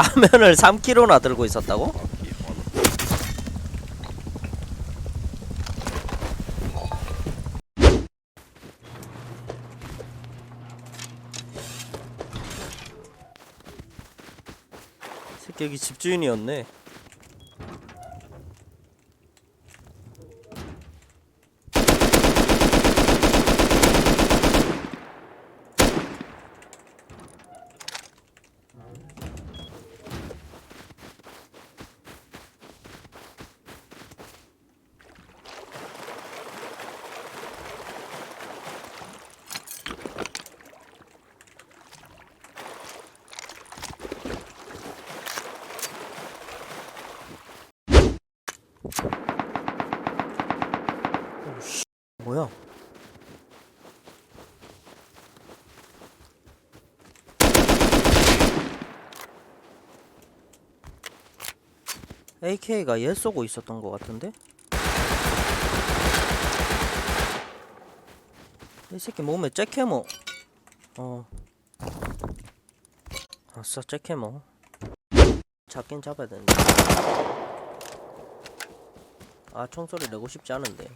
라면을 3kg나 들고 있었다고? 새끼 여기 집주인이었네 AK가 얘 쏘고 있었던 것 같은데? 이 새끼 몸에 잭해머. 어. 아싸 잭해머. 잡긴 잡아야 되는데. 아 총소리 내고 싶지 않은데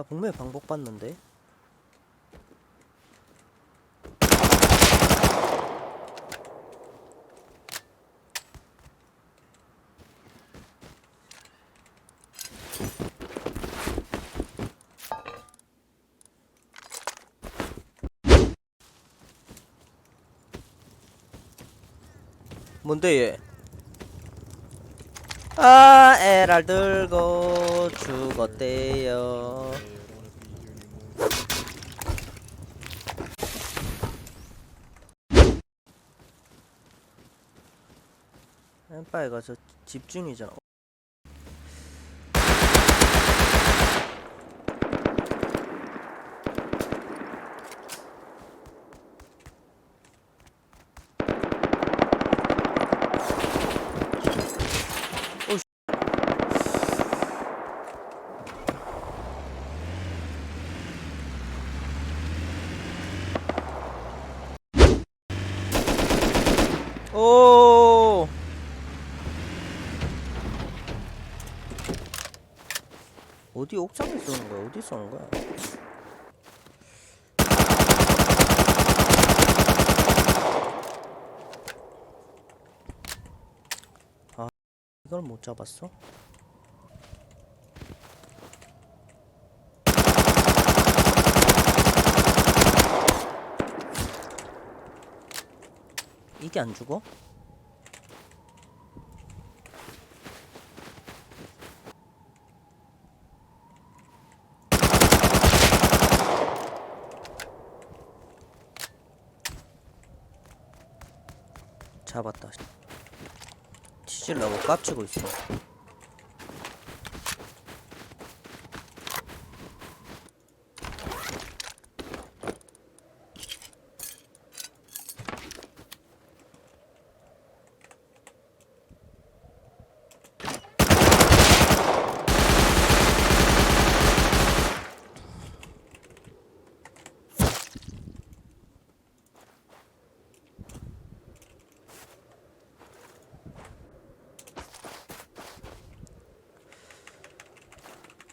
나 분명히 방법 봤는데 뭔데 얘? 아 에랄 들고 죽었대요. 엠파이가 저 집중이잖아 오 어디 옥상에 쏘는 거야? 어디 쏘는 거야? 아 이걸 못 잡았어? 이게 안 죽어? 잡았다. 뒤질라고 깝치고 있어.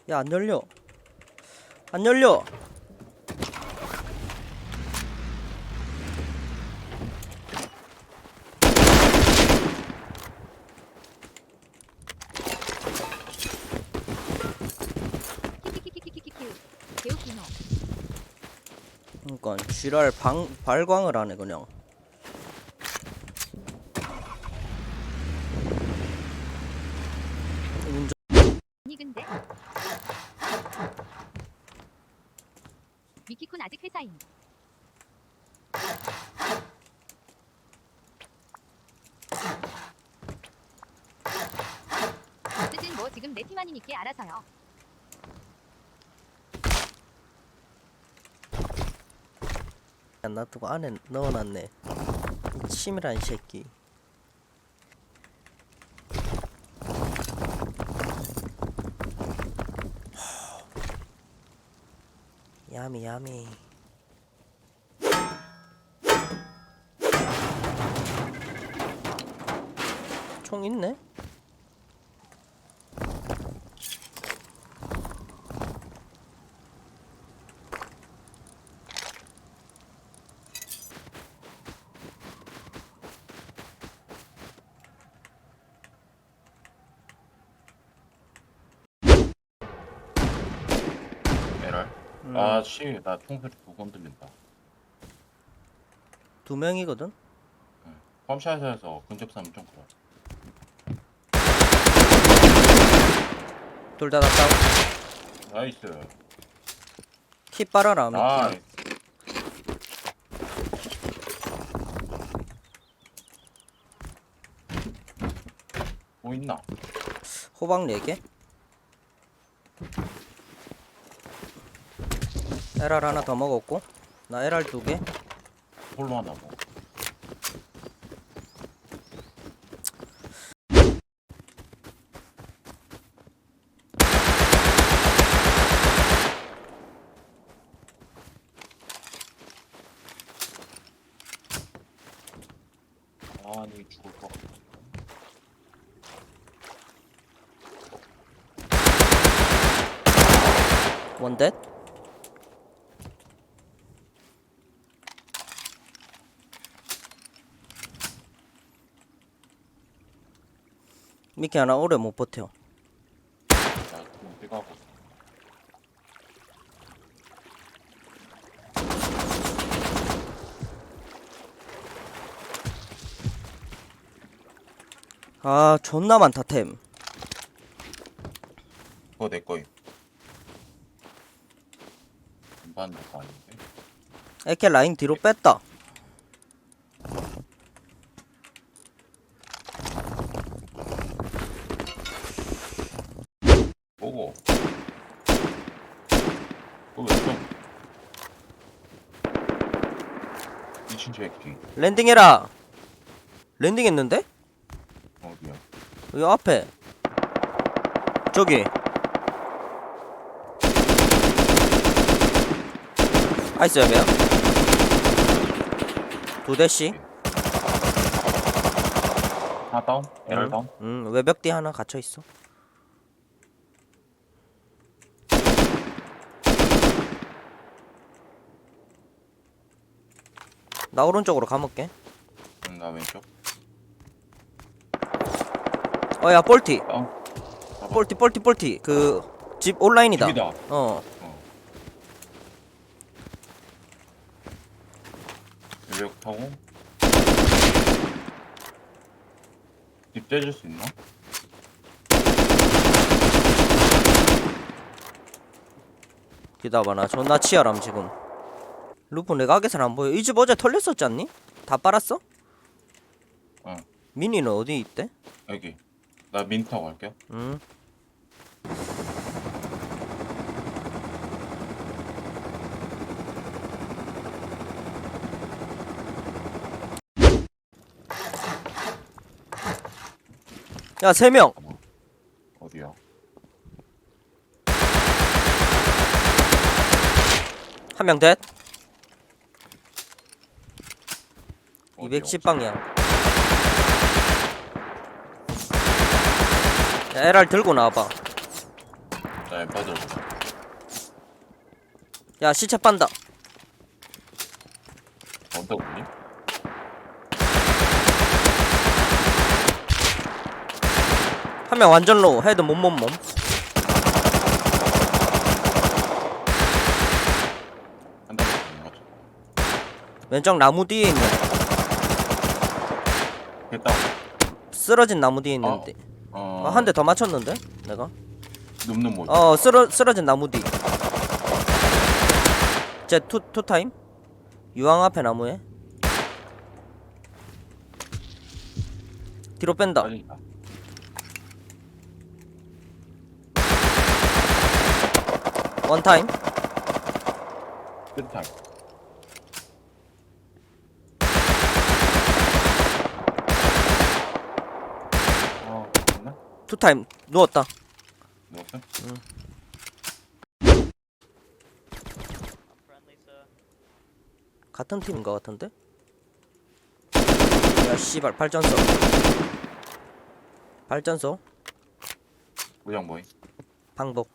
야, 안 열려. 안 열려. 그니까 지랄 방 발광을 하네 그냥 운전 아니 근데 미키쿤 아직 회사인. 어쨌든 뭐 지금 내 팀 아니니까 알아서요. 안 놔두고 안에 넣어놨네. 이 치밀한 새끼. 야미 야미. 총 있네? 에랄. 음, 아, 씨, 나 통소리 두번 들린다. 두 명이거든? 펌샷에서 근접 싸움 좀 그래. 둘다 났다 나이스. 키 빨아라 아, 뭐 있나? 호박 4개 LR 하나 더 먹었고 나 LR 2개 홀로 하나 뭐. 아니 죽을 것 같아. 원댓 미키 하나 오래 못 버텨 나 그럼 빼가고. 아 존나 많다 템 그거 내 거임. 반반 거 아닌데? 에케 라인 뒤로 뺐다 보고. 좀? 미친 새끼. 랜딩해라 랜딩했는데? 어디야? 여기 앞에 저기 아이스 여배야 두 대씩 하나 다운? 에럴 다운? 음 외벽 뒤 하나 갇혀 있어 나 오른쪽으로 감을게 응, 나 왼쪽. 어야 볼티 다운. 잡아. 볼티 볼티 볼티 그 집 온라인이다 집이다. 어 어. 외벽 타고. 집 떼줄 수 있나? 기다봐 나 존나 치열함 지금 루프 내가 하게선 안 보여 이 집 어제 털렸었지 않니? 다 빨았어? 응. 미니는 어디 있대? 여기. 나민 타고 갈게. 응 야, 세 명. 어디야? 한명 넷. 어디야? 210 방향. 야, LR 들고 나와봐. 나 빠져. 야, 시체 빤다. 언덕 오니? 한 명 완전 로우. 헤드 몸몸몸. 한. 왼쪽 나무 뒤에 있는 됐다. 쓰러진 나무 뒤에 있는데 어. 아, 한대 더 맞췄는데 내가 눕는 모드. 어 쓰러 쓰러진 나무 뒤 이제 투 투타임 유황 앞에 나무에 뒤로 뺀다 빠진다. 원타임 끝 타임. 어, 됐나? 투타임. 누웠다. 누웠어? Sir. 같은 팀인 것 같은데? 야 씨발 발전소. 발전소. 우정 뭐이? 방복.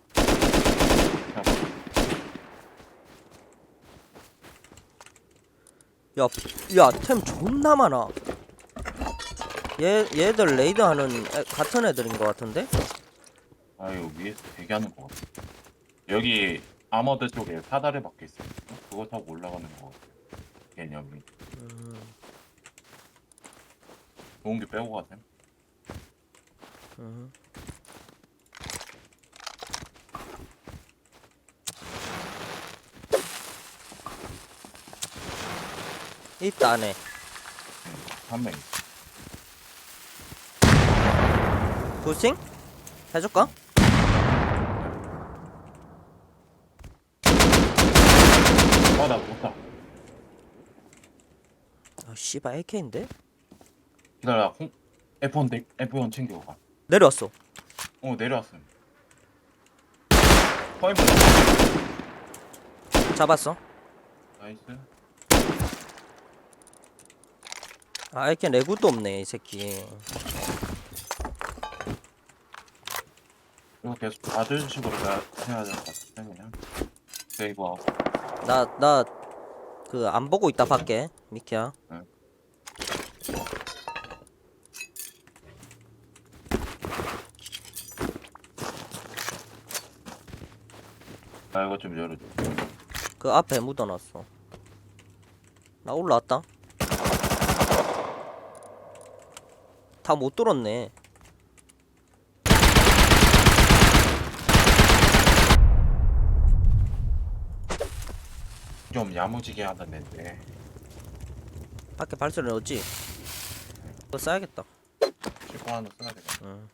야야 템 존나 많아 얘 얘들 레이드 하는 애, 같은 애들인 것 같은데 아유 위에서 대기하는 거 같아. 여기 아머드 쪽에 사다리 박혀 있어. 그거 타고 올라가는 거 같아. 개념이. 음, 좋은 게 빼고 가세요. 음. 있다 안에 한 명. 부싱 해줄까? 아나 못다. 아 씨발 AK인데 기다려. 콩 F1 데, F1 챙겨가. 내려왔어 어 내려왔음. 포인트. 잡았어 나이스. 아 AK 내구도 없네 이 새끼 이거 계속 받을 식으로 가- 해야 될 것 같아 그냥. 아웃. 나나 그 안 보고 있다 밖에 미키야 나 이거 좀 열어줘. 그 앞에 묻어놨어 나 올라왔다 다못 뚫었네 좀 야무지게 하던 애인데. 밖에 발소리 넣었지? 그거 써야겠다 실고 하나 써야 되겠다. 응.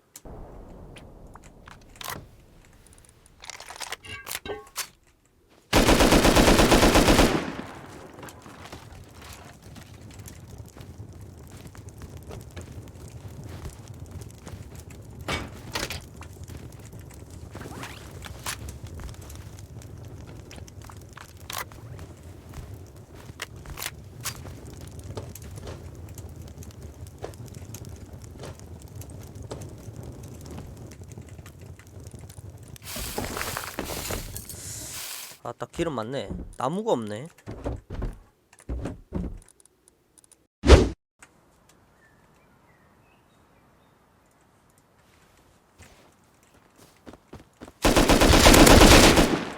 아딱 기름 많네. 나무가 없네.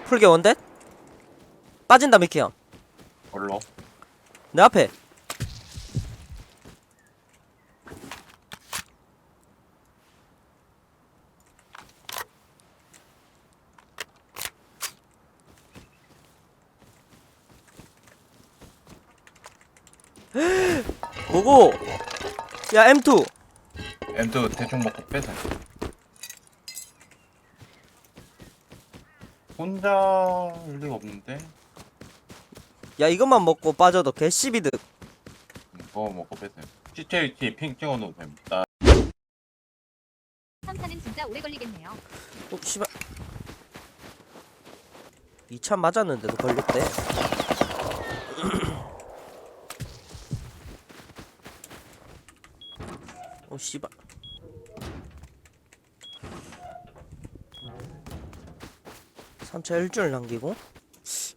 풀게 원댓? 빠진다 미키 형내 얼로. 앞에 뭐고 야 M2 M2 대충 먹고 빼자. 혼자일 리가 없는데. 야 이것만 먹고 빠져도 개씨비득 음, 그거 먹고 빼자. CTH 핑 찍어놓으면 됩니다. 3차는 진짜 오래 걸리겠네요. 어, 씨발. 2차 맞았는데도 걸렸대. 씨발. 삼차 일주일 남기고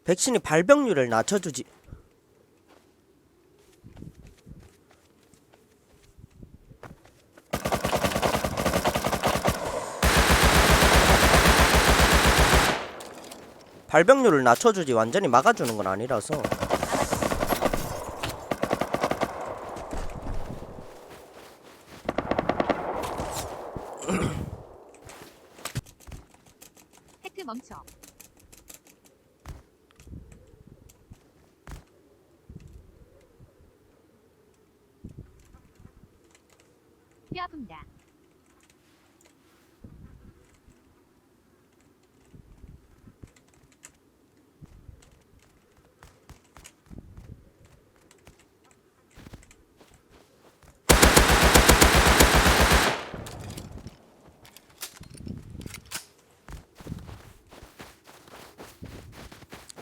백신이 발병률을 낮춰주지. 발병률을 낮춰주지 완전히 막아주는 건 아니라서 근처. 뼈 아픕니다.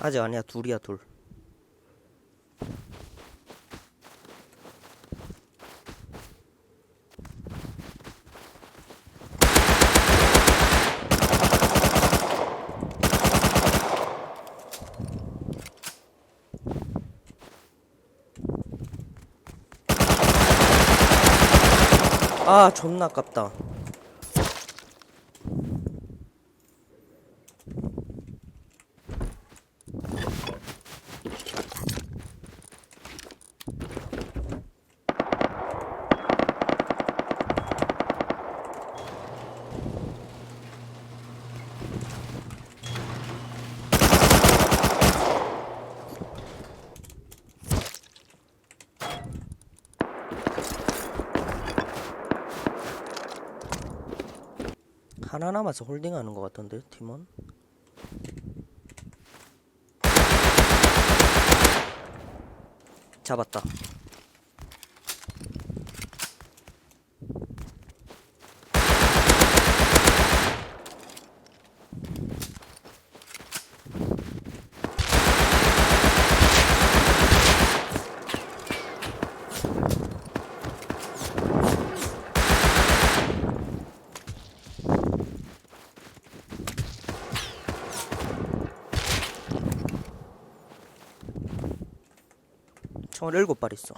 아직 아니야. 둘이야 둘. 아 존나 아깝다 하나 남아서 홀딩하는 것 같던데 팀원? 잡았다 총알 일곱 발 있어.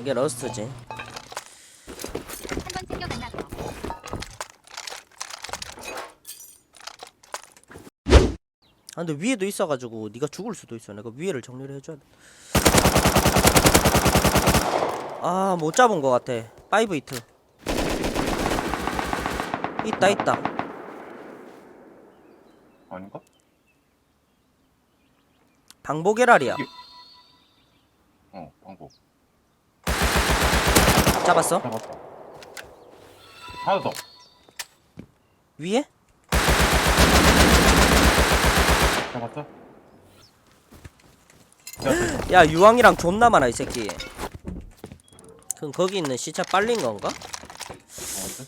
이게 러스트지 아 근데 위에도 있어가지고 네가 죽을 수도 있어 내가 위에를 정리를 해줘야 돼 아, 못 잡은 것 같아. 파이브 히트. 있다, 있다. 아닌가? 방보게랄이야. 어 방법 잡았어? 잡았다 하나 더 위에? 잡았어? 야, 유황이랑 존나 많아, 이 새끼. 그럼 거기 있는 시차 빨린 건가? 잡았어?